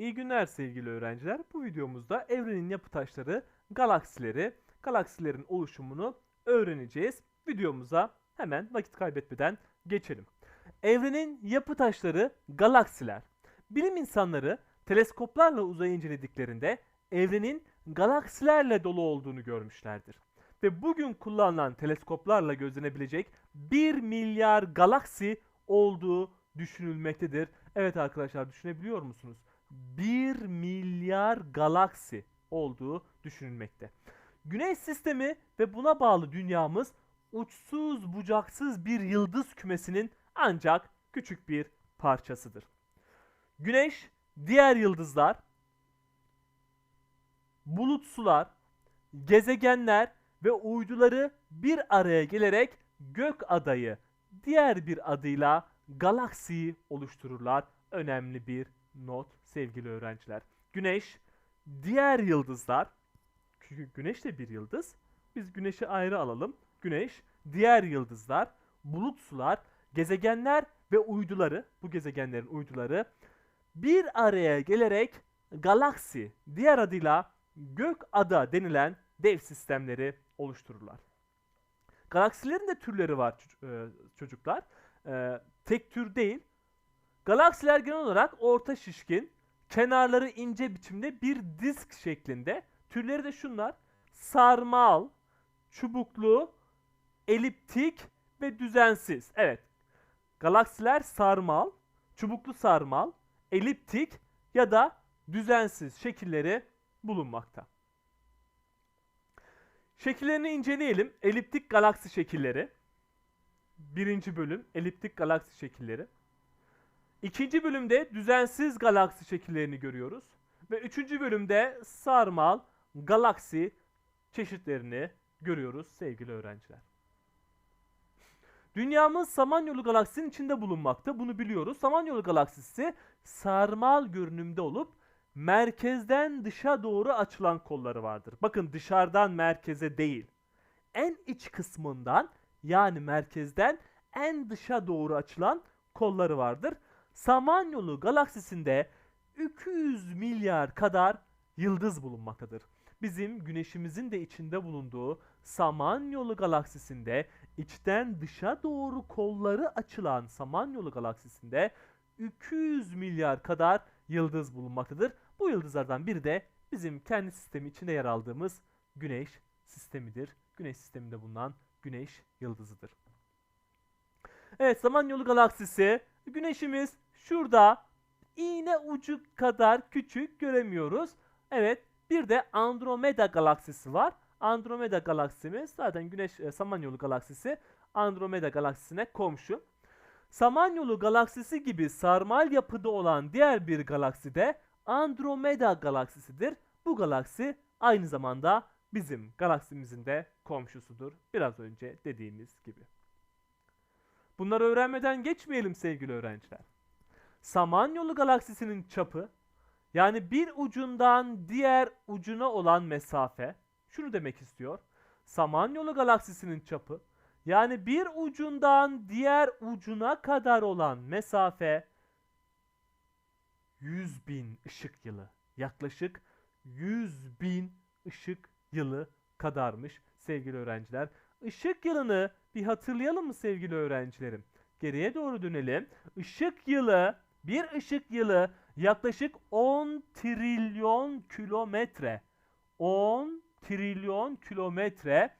İyi günler sevgili öğrenciler. Bu videomuzda evrenin yapı taşları, galaksileri, galaksilerin oluşumunu öğreneceğiz. Videomuza hemen vakit kaybetmeden geçelim. Evrenin yapı taşları galaksiler. Bilim insanları teleskoplarla uzayı incelediklerinde evrenin galaksilerle dolu olduğunu görmüşlerdir. Ve bugün kullanılan teleskoplarla gözlenebilecek 1 milyar galaksi olduğu düşünülmektedir. Evet arkadaşlar düşünebiliyor musunuz? 1 milyar galaksi olduğu düşünülmekte. Güneş sistemi ve buna bağlı dünyamız uçsuz bucaksız bir yıldız kümesinin ancak küçük bir parçasıdır. Güneş, diğer yıldızlar, bulutsular, gezegenler ve uyduları bir araya gelerek gök adayı, diğer bir adıyla galaksiyi oluştururlar. Önemli bir not sevgili öğrenciler. Güneş, diğer yıldızlar, çünkü Güneş de bir yıldız. Biz Güneş'i ayrı alalım. Güneş, diğer yıldızlar, bulut sular, gezegenler ve uyduları, bu gezegenlerin uyduları bir araya gelerek galaksi, diğer adıyla gök ada denilen dev sistemleri oluştururlar. Galaksilerin de türleri var e, çocuklar. E, tek tür değil. Galaksiler genel olarak orta şişkin, kenarları ince biçimde bir disk şeklinde. Türleri de şunlar. Sarmal, çubuklu, eliptik ve düzensiz. Evet. Galaksiler sarmal, çubuklu sarmal, eliptik ya da düzensiz şekilleri bulunmakta. Şekillerini inceleyelim. Eliptik galaksi şekilleri. Birinci bölüm eliptik galaksi şekilleri. İkinci bölümde düzensiz galaksi şekillerini görüyoruz. Ve üçüncü bölümde sarmal galaksi çeşitlerini görüyoruz sevgili öğrenciler. Dünyamız Samanyolu galaksinin içinde bulunmakta. Bunu biliyoruz. Samanyolu galaksisi sarmal görünümde olup merkezden dışa doğru açılan kolları vardır. Bakın dışarıdan merkeze değil. En iç kısmından yani merkezden en dışa doğru açılan kolları vardır. Samanyolu galaksisinde 200 milyar kadar yıldız bulunmaktadır. Bizim güneşimizin de içinde bulunduğu Samanyolu galaksisinde içten dışa doğru kolları açılan Samanyolu galaksisinde 200 milyar kadar yıldız bulunmaktadır. Bu yıldızlardan biri de bizim kendi sistemi içinde yer aldığımız Güneş sistemidir. Güneş sisteminde bulunan Güneş yıldızıdır. Evet Samanyolu galaksisi Güneşimiz şurada iğne ucu kadar küçük göremiyoruz. Evet bir de Andromeda galaksisi var. Andromeda galaksimiz zaten Güneş e, Samanyolu galaksisi Andromeda galaksisine komşu. Samanyolu galaksisi gibi sarmal yapıda olan diğer bir galaksi de Andromeda galaksisidir. Bu galaksi aynı zamanda bizim galaksimizin de komşusudur. Biraz önce dediğimiz gibi. Bunları öğrenmeden geçmeyelim sevgili öğrenciler. Samanyolu galaksisinin çapı yani bir ucundan diğer ucuna olan mesafe şunu demek istiyor. Samanyolu galaksisinin çapı yani bir ucundan diğer ucuna kadar olan mesafe 100 bin ışık yılı. Yaklaşık 100 bin ışık yılı kadarmış sevgili öğrenciler. Işık yılını bir hatırlayalım mı sevgili öğrencilerim? Geriye doğru dönelim. Işık yılı, bir ışık yılı yaklaşık 10 trilyon kilometre. 10 trilyon kilometre.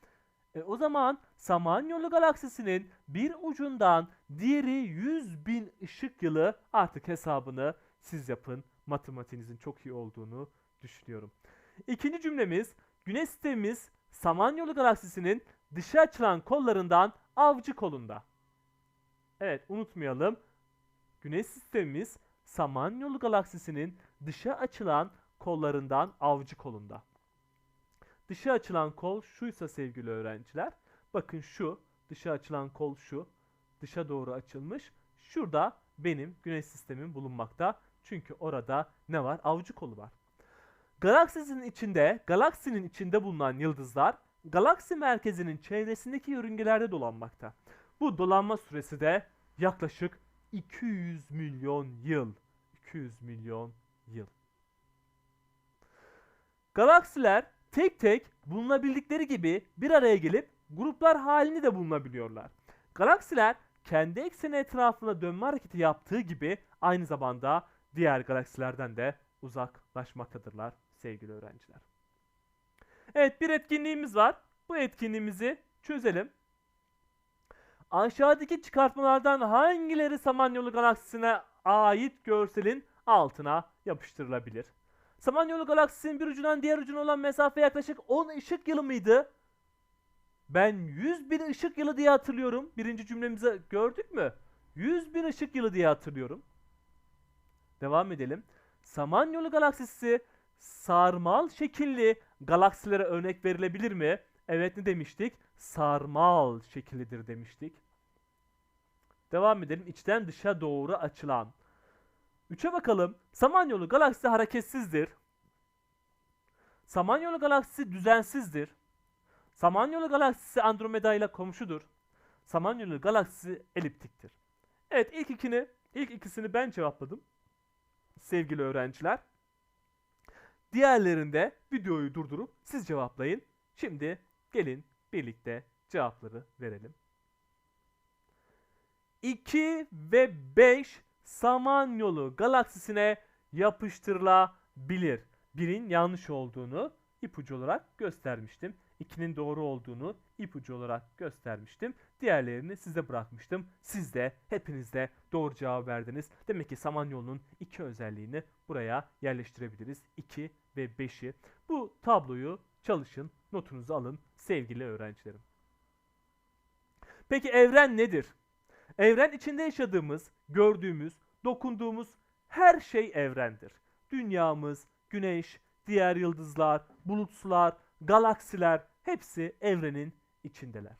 E, o zaman Samanyolu galaksisinin bir ucundan diğeri 100 bin ışık yılı artık hesabını siz yapın. Matematiğinizin çok iyi olduğunu düşünüyorum. İkinci cümlemiz Güneş sistemimiz Samanyolu galaksisinin dışa açılan kollarından avcı kolunda. Evet unutmayalım. Güneş sistemimiz Samanyolu galaksisinin dışa açılan kollarından avcı kolunda. Dışa açılan kol şuysa sevgili öğrenciler. Bakın şu dışa açılan kol şu. Dışa doğru açılmış. Şurada benim güneş sistemim bulunmakta. Çünkü orada ne var? Avcı kolu var. Galaksinin içinde, galaksinin içinde bulunan yıldızlar galaksi merkezinin çevresindeki yörüngelerde dolanmakta. Bu dolanma süresi de yaklaşık 200 milyon yıl. 200 milyon yıl. Galaksiler tek tek bulunabildikleri gibi bir araya gelip gruplar halini de bulunabiliyorlar. Galaksiler kendi ekseni etrafında dönme hareketi yaptığı gibi aynı zamanda diğer galaksilerden de uzaklaşmaktadırlar sevgili öğrenciler. Evet bir etkinliğimiz var. Bu etkinliğimizi çözelim. Aşağıdaki çıkartmalardan hangileri Samanyolu galaksisine ait görselin altına yapıştırılabilir? Samanyolu galaksisinin bir ucundan diğer ucuna olan mesafe yaklaşık 10 ışık yılı mıydı? Ben 100 bin ışık yılı diye hatırlıyorum. Birinci cümlemizi gördük mü? 100 bin ışık yılı diye hatırlıyorum. Devam edelim. Samanyolu galaksisi sarmal şekilli galaksilere örnek verilebilir mi? Evet ne demiştik? Sarmal şekillidir demiştik. Devam edelim. İçten dışa doğru açılan. 3'e bakalım. Samanyolu galaksisi hareketsizdir. Samanyolu galaksisi düzensizdir. Samanyolu galaksisi Andromeda ile komşudur. Samanyolu galaksisi eliptiktir. Evet ilk ikini, ilk ikisini ben cevapladım. Sevgili öğrenciler. Diğerlerinde videoyu durdurup siz cevaplayın. Şimdi gelin birlikte cevapları verelim. 2 ve 5 Samanyolu galaksisine yapıştırılabilir. Birin yanlış olduğunu ipucu olarak göstermiştim. 2'nin doğru olduğunu ipucu olarak göstermiştim. Diğerlerini size bırakmıştım. Siz de hepiniz de doğru cevap verdiniz. Demek ki Samanyolu'nun iki özelliğini buraya yerleştirebiliriz. 2 ve 5'i. Bu tabloyu çalışın, notunuzu alın sevgili öğrencilerim. Peki evren nedir? Evren içinde yaşadığımız, gördüğümüz, dokunduğumuz her şey evrendir. Dünyamız, güneş, diğer yıldızlar, bulutlar, galaksiler hepsi evrenin içindeler.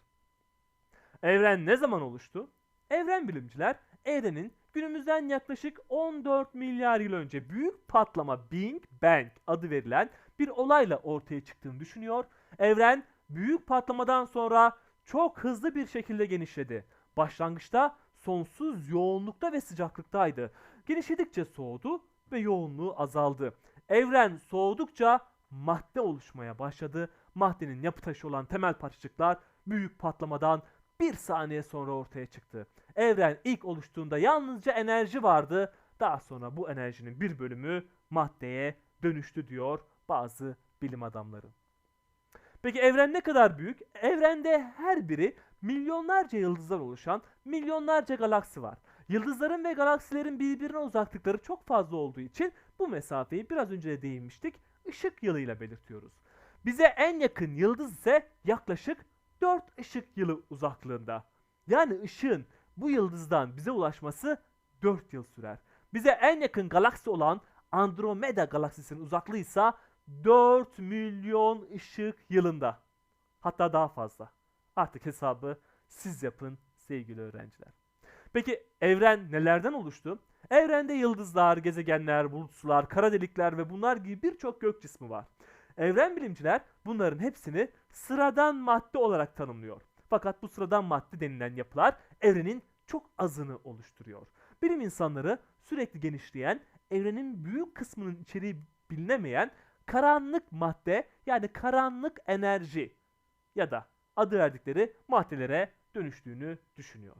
Evren ne zaman oluştu? Evren bilimciler evrenin günümüzden yaklaşık 14 milyar yıl önce büyük patlama Big Bang adı verilen bir olayla ortaya çıktığını düşünüyor. Evren büyük patlamadan sonra çok hızlı bir şekilde genişledi. Başlangıçta sonsuz yoğunlukta ve sıcaklıktaydı. Genişledikçe soğudu ve yoğunluğu azaldı. Evren soğudukça madde oluşmaya başladı. Maddenin yapı taşı olan temel parçacıklar büyük patlamadan bir saniye sonra ortaya çıktı. Evren ilk oluştuğunda yalnızca enerji vardı. Daha sonra bu enerjinin bir bölümü maddeye dönüştü diyor bazı bilim adamları. Peki evren ne kadar büyük? Evrende her biri milyonlarca yıldızdan oluşan milyonlarca galaksi var. Yıldızların ve galaksilerin birbirine uzaklıkları çok fazla olduğu için bu mesafeyi biraz önce de değinmiştik. ışık yılıyla belirtiyoruz. Bize en yakın yıldız ise yaklaşık 4 ışık yılı uzaklığında. Yani ışığın bu yıldızdan bize ulaşması 4 yıl sürer. Bize en yakın galaksi olan Andromeda galaksisinin uzaklığı ise 4 milyon ışık yılında. Hatta daha fazla. Artık hesabı siz yapın sevgili öğrenciler. Peki evren nelerden oluştu? Evrende yıldızlar, gezegenler, bulutsular, kara delikler ve bunlar gibi birçok gök cismi var. Evren bilimciler bunların hepsini sıradan madde olarak tanımlıyor. Fakat bu sıradan madde denilen yapılar evrenin çok azını oluşturuyor. Bilim insanları sürekli genişleyen, evrenin büyük kısmının içeriği bilinemeyen karanlık madde yani karanlık enerji ya da adı verdikleri maddelere dönüştüğünü düşünüyor.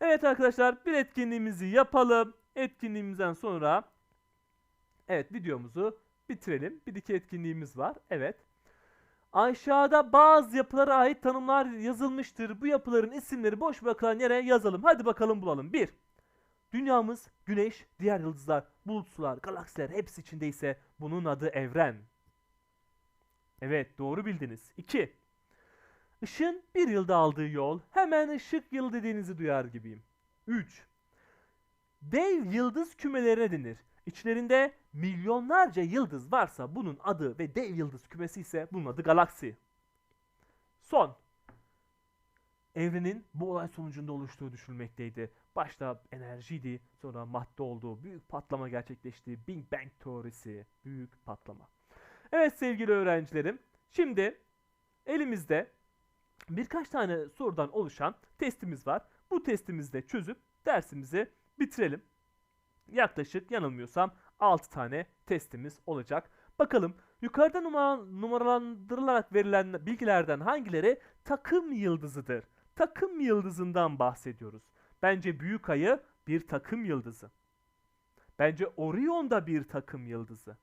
Evet arkadaşlar bir etkinliğimizi yapalım. Etkinliğimizden sonra evet videomuzu bitirelim. Bir iki etkinliğimiz var. Evet. Aşağıda bazı yapılara ait tanımlar yazılmıştır. Bu yapıların isimleri boş bırakılan yere yazalım. Hadi bakalım bulalım. 1. Dünyamız, güneş, diğer yıldızlar, bulutsular, galaksiler hepsi içindeyse bunun adı evren. Evet doğru bildiniz. 2. Işın bir yılda aldığı yol hemen ışık yılı dediğinizi duyar gibiyim. 3. Dev yıldız kümelerine denir. İçlerinde milyonlarca yıldız varsa bunun adı ve dev yıldız kümesi ise bunun adı galaksi. Son. Evrenin bu olay sonucunda oluştuğu düşünülmekteydi. Başta enerjiydi, sonra madde olduğu, büyük patlama gerçekleşti. Big Bang teorisi, büyük patlama. Evet sevgili öğrencilerim, şimdi elimizde birkaç tane sorudan oluşan testimiz var. Bu testimizde çözüp dersimizi bitirelim. Yaklaşık yanılmıyorsam 6 tane testimiz olacak. Bakalım yukarıda numara, numaralandırılarak verilen bilgilerden hangileri takım yıldızıdır? Takım yıldızından bahsediyoruz. Bence büyük ayı bir takım yıldızı. Bence Orion da bir takım yıldızı.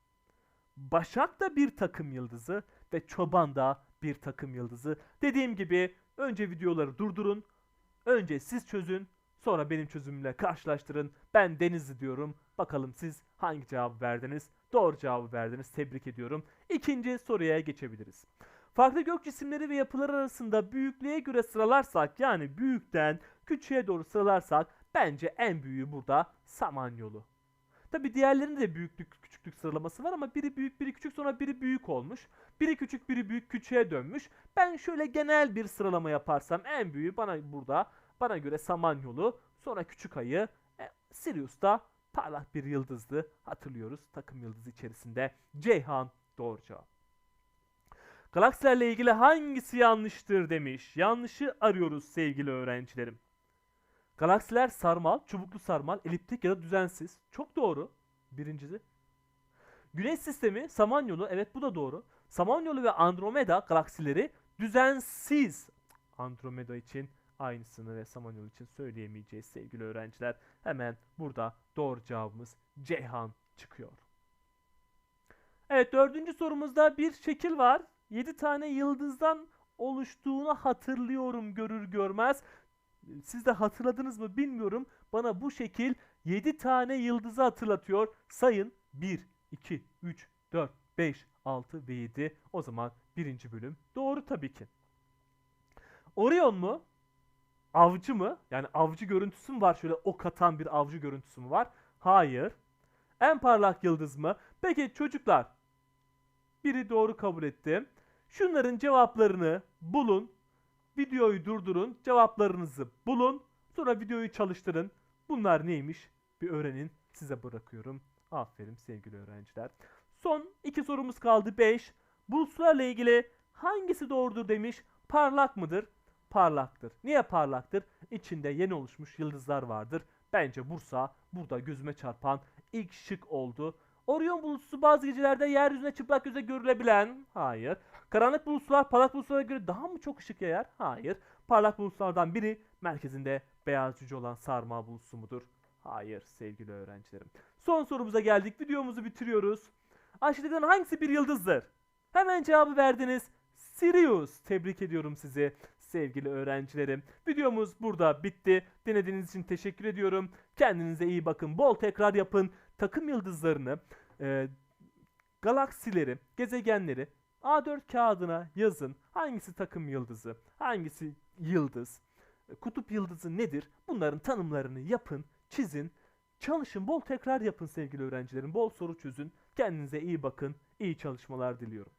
Başak da bir takım yıldızı ve Çoban da bir takım yıldızı. Dediğim gibi önce videoları durdurun. Önce siz çözün. Sonra benim çözümümle karşılaştırın. Ben Denizli diyorum. Bakalım siz hangi cevabı verdiniz? Doğru cevabı verdiniz. Tebrik ediyorum. İkinci soruya geçebiliriz. Farklı gök cisimleri ve yapılar arasında büyüklüğe göre sıralarsak yani büyükten küçüğe doğru sıralarsak bence en büyüğü burada Samanyolu. Tabi diğerlerinin de büyüklük küçüklük sıralaması var ama biri büyük biri küçük sonra biri büyük olmuş. Biri küçük biri büyük küçüğe dönmüş. Ben şöyle genel bir sıralama yaparsam en büyüğü bana burada bana göre Samanyolu sonra küçük ayı e, Sirius da parlak bir yıldızdı hatırlıyoruz takım yıldızı içerisinde. Ceyhan doğru cevap. Galaksilerle ilgili hangisi yanlıştır demiş. Yanlışı arıyoruz sevgili öğrencilerim. Galaksiler sarmal, çubuklu sarmal, eliptik ya da düzensiz. Çok doğru. Birincisi. Güneş sistemi, Samanyolu, evet bu da doğru. Samanyolu ve Andromeda galaksileri düzensiz. Andromeda için aynısını ve Samanyolu için söyleyemeyeceğiz sevgili öğrenciler. Hemen burada doğru cevabımız Ceyhan çıkıyor. Evet dördüncü sorumuzda bir şekil var. 7 tane yıldızdan oluştuğunu hatırlıyorum görür görmez. Siz de hatırladınız mı bilmiyorum. Bana bu şekil 7 tane yıldızı hatırlatıyor. Sayın 1, 2, 3, 4, 5, 6 ve 7. O zaman birinci bölüm doğru tabii ki. Orion mu? Avcı mı? Yani avcı görüntüsü mü var? Şöyle ok atan bir avcı görüntüsü mü var? Hayır. En parlak yıldız mı? Peki çocuklar. Biri doğru kabul etti. Şunların cevaplarını bulun. Videoyu durdurun. Cevaplarınızı bulun. Sonra videoyu çalıştırın. Bunlar neymiş? Bir öğrenin. Size bırakıyorum. Aferin sevgili öğrenciler. Son iki sorumuz kaldı. 5. Bulutlarla ilgili hangisi doğrudur demiş. Parlak mıdır? Parlaktır. Niye parlaktır? İçinde yeni oluşmuş yıldızlar vardır. Bence Bursa burada gözüme çarpan ilk şık oldu. Orion bulutusu bazı gecelerde yeryüzüne çıplak göze görülebilen. Hayır. Karanlık bulutlar parlak bulutlara göre daha mı çok ışık yayar? Hayır. Parlak bulutlardan biri merkezinde beyaz cüce olan sarmal bulutusu mudur? Hayır sevgili öğrencilerim. Son sorumuza geldik. Videomuzu bitiriyoruz. Aşağıdakilerin hangisi bir yıldızdır? Hemen cevabı verdiniz. Sirius. Tebrik ediyorum sizi sevgili öğrencilerim. Videomuz burada bitti. Dinlediğiniz için teşekkür ediyorum. Kendinize iyi bakın. Bol tekrar yapın. Takım yıldızlarını, e, galaksileri, gezegenleri A4 kağıdına yazın. Hangisi takım yıldızı, hangisi yıldız, kutup yıldızı nedir? Bunların tanımlarını yapın, çizin, çalışın, bol tekrar yapın sevgili öğrencilerim. Bol soru çözün. Kendinize iyi bakın. İyi çalışmalar diliyorum.